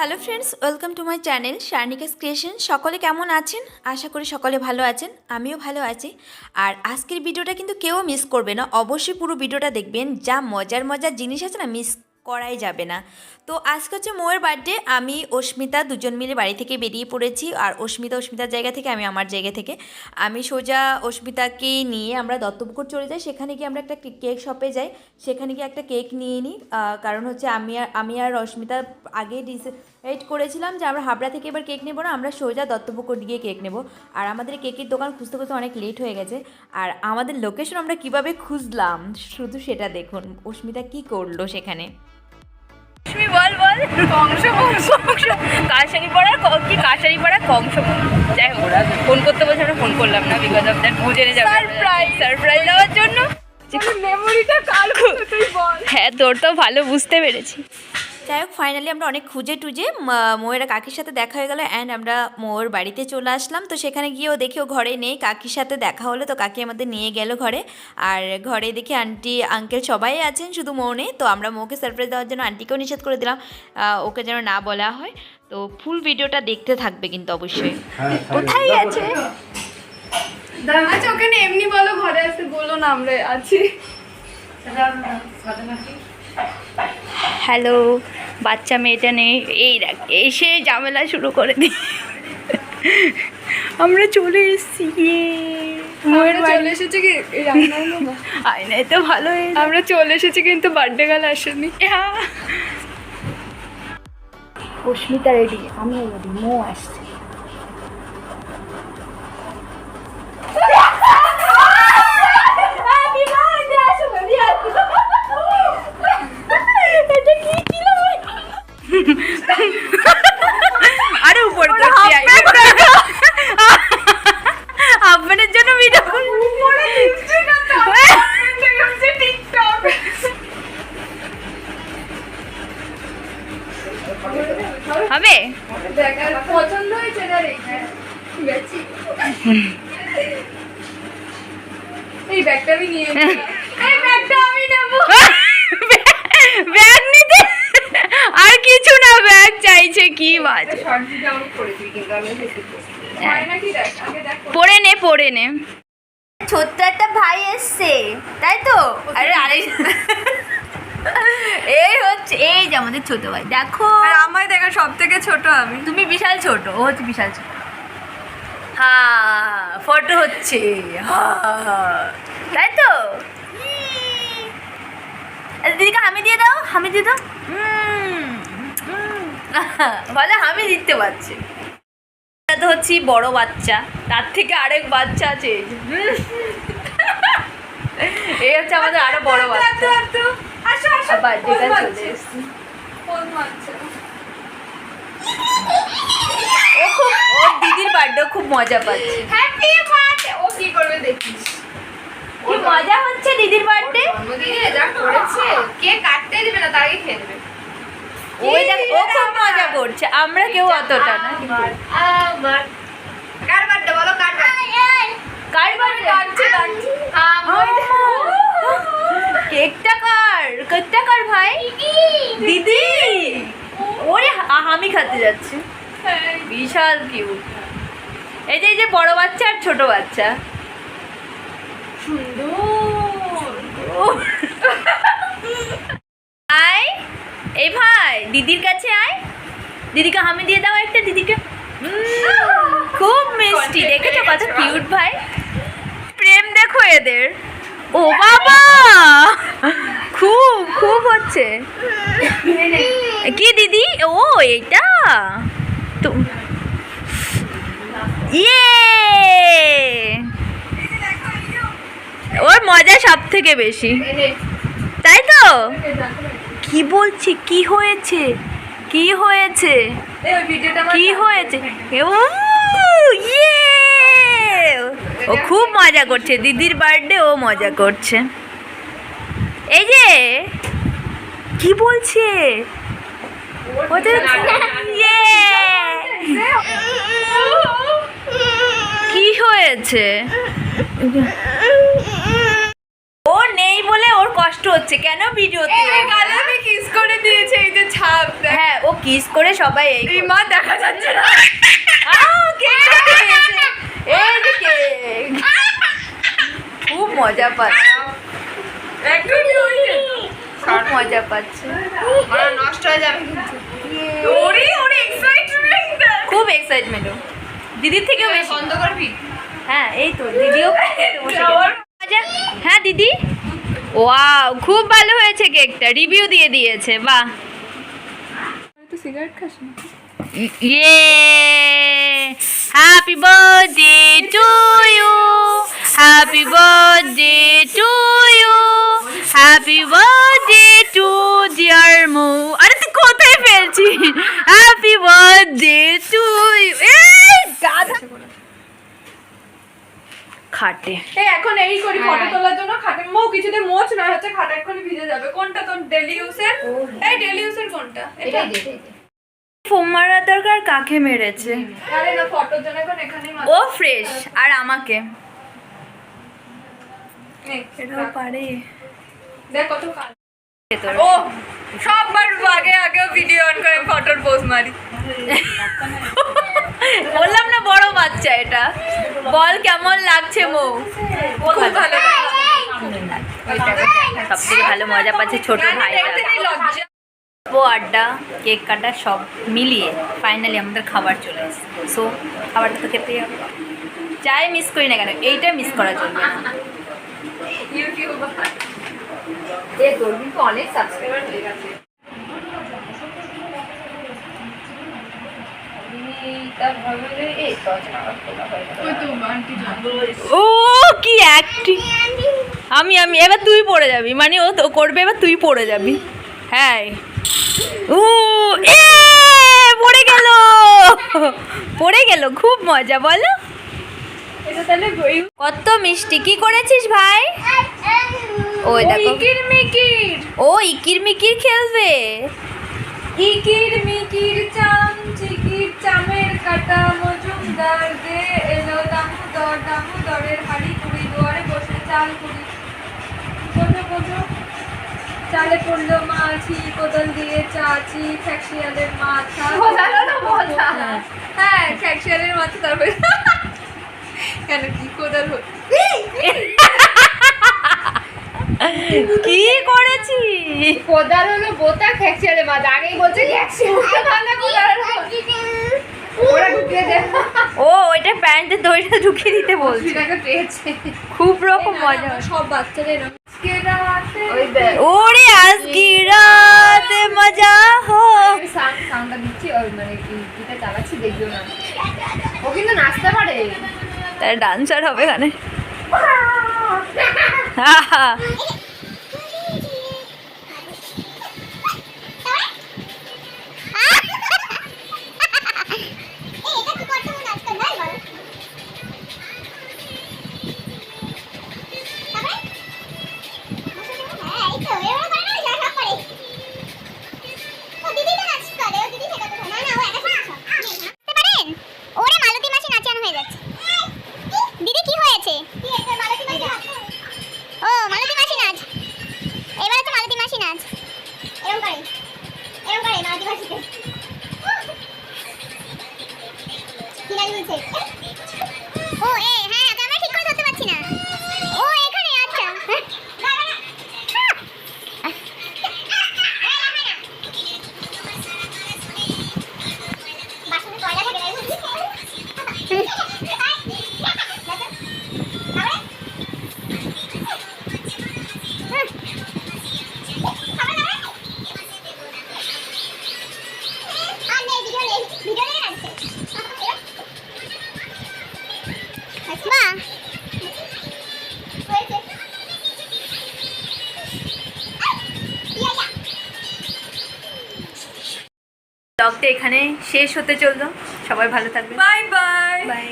Hello friends welcome to my channel শার্নিকাস creation সকলে কেমন আছেন? আশা করি সকলে ভালো আছেন, আমিও ভালো আছি। আর আজকের ভিডিওটা কিন্তু কেউ মিস করবে না, অবশ্যই পুরো ভিডিওটা দেখবেন। যা মজার মজার জিনিস আছে না মিস করাই যাবে না। তো আজকে হচ্ছে মোয়ের বার্থডে, আমি, অস্মিতা দুজন মিলে বাড়ি থেকে বেরিয়ে পড়েছি। আর অস্মিতা, অস্মিতার জায়গা থেকে, আমি আমার জায়গা থেকে। আমি সোজা অস্মিতাকে নিয়ে আমরা দত্তপুকুর চলে যাই। সেখানে গিয়ে আমরা একটা কেক শপে যাই। সেখানে গিয়ে একটা কেক নিয়ে নিই কারণ হচ্ছে আমি আর আমি আর অস্মিতা আগে ডিসাইড করেছিলাম যে আমরা হাবড়া থেকে এবার কেক নেব না, আমরা সোজা দত্তপুকুর গিয়ে কেক নেব। আর আমাদের কেকের দোকান খুঁজতে খুঁজতে অনেক লেট হয়ে গেছে। আর আমাদের লোকেশন আমরা কীভাবে খুঁজলাম? শুধু সেটা দেখুন। অস্মিতা কি করল সেখানে? বল বল। কংস কংস কংস। কাশারি পাড়া ক- কি কাশারি পাড়া কংস যাই হোক ফোন করতে বলছে আমরা ফোন করলাম না বিকজ অফ দ্যাট বুঝে নিয়ে যাবে। সারপ্রাইজ সারপ্রাইজ দেওয়ার জন্য। মেমোরিটা কাল তুই বল। হ্যাঁ তোর তো ভালো বুঝতে পেরেছি। যাই হোক ফাইনালি আমরা অনেক খুঁজে টুজে ময়ের কাকির সাথে দেখা হয়ে গেল অ্যান্ড আমরা মোর বাড়িতে চলে আসলাম। তো সেখানে গিয়েও দেখেও ঘরে নেই কাকির সাথে দেখা হলো। তো কাকি আমাদের নিয়ে গেল ঘরে। আর ঘরে দেখে আন্টি আঙ্কেল সবাই আছেন শুধু মৌ নেই। তো আমরা মৌকে সারপ্রাইজ দেওয়ার জন্য আন্টিকেও নিষেধ করে দিলাম। ওকে যেন না বলা হয়। তো ফুল ভিডিওটা দেখতে থাকবে কিন্তু অবশ্যই। কোথায় আছে? আচ্ছা ওখানে এমনি বলো ঘরে আসতে বলো না আমরা আছি। হ্যালো বাচ্চা মেয়েটা নেই। এই দেখ এসে ঝামেলা শুরু করে দিই আমরা চলে এসেছি চলে এসেছি কি? আয়নায় তো ভালো আমরা চলে এসেছি কিন্তু বার্থডে গাল আসেনি। অস্মিতা রেডি আমি রেডি মো আসছে। এই ব্যাগটা আমি নিয়ে এই ব্যাগটা আমি নেব। ব্যাগ নিতে? আর কিছু না ব্যাগ চাইছে কি বাজে। হেসে হয়। নাকি দেখ আগে দেখ। পড়ে নে পড়ে নে। ছোট্ট একটা ভাই এসছে তাই তো? আরে আরে। এই হচ্ছে এই যে আমাদের ছোট ভাই। দেখো। আর আমায় দেখা সব থেকে ছোট আমি। তুমি বিশাল ছোট ও হচ্ছে বিশাল ছোট। হ্যাঁ ফটো হচ্ছে। হ্যাঁ, তাই তো আরে দিদিকে হামি দিয়ে দাও হামি দিয়ে দাও। বলে হামি দিতে পারছে। তো হচ্ছি বড় বাচ্চা তার থেকে আরেক বাচ্চা আছে। এই হচ্ছে আমাদের আরও বড় বাচ্চা। বার্থডেটা চলে এসছে ফোন মারছে ও খুব ওর দিদির বার্থডে খুব মজা পাচ্ছে। হ্যাপি বার্থডে ও কি করবে দেখিস। কি মজা হচ্ছে দিদির বার্থডে জন্মদিনে যা করেছে কে কাটতে দিবে না তার আগে খেয়ে দেবে ওই দেখ ও খুব মজা করছে আমরা কেউ অতটা না। আমার কার বার্থডে বলো কার কার বার্থডে কাটছে কাটছে আমার। কেকটা কার? কেকটা কার ভাই? দিদি। ওরে হামি খেতে যাচ্ছে। বিশাল কিউট এই যে এই যে বড় বাচ্চা আর ছোট বাচ্চা। আয়। এই ভাই দিদির কাছে আয়। দিদিকে হামি দিয়ে দাও একটা দিদিকে। খুব মিষ্টি দেখেছ কত কিউট ভাই? প্রেম দেখো এদের। ও বাবা! খুব খুব হচ্ছে। কি দিদি? ও এইটা? তো ইয়ে ওর মজা সব থেকে বেশি। তাই তো? কি বলছি? কি হয়েছে? কি হয়েছে? কি হয়েছে? ও ইয়ে! ও খুব মজা করছে। দিদির বার্থডে ও মজা করছে। এই যে, কি বলছে? ওদের ইয়ে! হয়েছে। ও নেই বলে ওর কষ্ট হচ্ছে। কেন ভিডিওতে গালে আমি কিস করে দিয়েছে এই যে ছাপ হ্যাঁ ও কিস করে সবাই এই মা দেখা যাচ্ছে না। খুব মজা পাচ্ছে। খুব মজা পাচ্ছে। নষ্ট হয়ে যাবে খুব এক্সাইটমেন্ট দিদির থেকেও বেশি। বন্ধ করবি হ্যাঁ এই তো দিদিও। মজা? হ্যাঁ দিদি ওয়াও খুব ভালো হয়েছে কেকটা রিভিউ দিয়ে দিয়েছে বাহ তো সিগারেট খাস না ইয়ে happy birthday to you happy birthday to you happy birthday to dear মু আরে তুই কোথায় ফেলছি হ্যাপি বার্থডে টু ইউ এই গাধা খাটে। এই এখন এই করি ফটো তোলার জন্য খাটে। মো কিছুতে মোচ না হচ্ছে খাটা এক্ষুনি ভিজে যাবে। কোনটা তোর ডেলি ইউজের এই ডেলি ইউজের কোনটা? এটা? ফোম মারার দরকার কাকে মেরেছে? আরে না ফটোর জন্য এখন এখানেই ও ফ্রেশ আর আমাকে? এটাও পারে। দেখ কত কাল ও সববার আগে আগেও ভিডিও অন করে ফটোর পোজ মারি। বললাম না বড় বাচ্চা এটা। বল কেমন লাগছে মো? খুব ভালো সব থেকে ভালো মজা পাচ্ছে ছোট ভাইটা। আড্ডা কেক কাটা সব মিলিয়ে ফাইনালি আমাদের খাবার চলে এসেছে। সো খাবারটা তো খেতেই হবে যাই মিস করি না কেন এইটা মিস করা চলবে অনেক সাবস্ক্রাইবার হয়ে গেছে ওই তো আন্টি জানো ও কি অ্যাক্টিং আমি আমি এবার তুই পড়ে যাবি। মানে ও তো করবে এবার তুই পড়ে যাবি। হ্যাঁ। ও এ পড়ে গেল। পড়ে গেল খুব মজা বলো। এটা তাহলে বই। কত মিষ্টি। কি করেছিস ভাই? ওই দেখো। ইকির মিকির ও ইকির মিকির খেলবে। ইকির মিকির চাম চিকির চামের কাটা মজুমদার দে এলো দামোদর দামোদরের হাড়ি কুড়ি দুয়ারে বসে চাল কুড়ি। কোজো কোজো চালে পড়ল মাছি কোদল দিয়ে চাচি মাথা। হ্যাঁ মাথা তারপরে। কেন কি কোদাল কি? করেছি কোদাল হলো বোতা খেকছে মাছ আগেই বলছে ওরা ঢুকিয়ে দে ও ওইটা প্যান্টে দইটা ঢুকিয়ে দিতে বলছি। খুব রকম মজা। হয়। সব বাচ্চাদের এরকম আজকে রাতে ওই দেখ। ওরে আজকে রাতে মজা হো সাউন্ডটা দিচ্ছি ওই মানে কি এটা চালাচ্ছি দেখবেও না। ও কিন্তু নাচতে পারে। তার ডান্সার হবে এখানে। ওরে শেষ হতে চলল। সবাই ভালো থাকবে বাই বাই বাই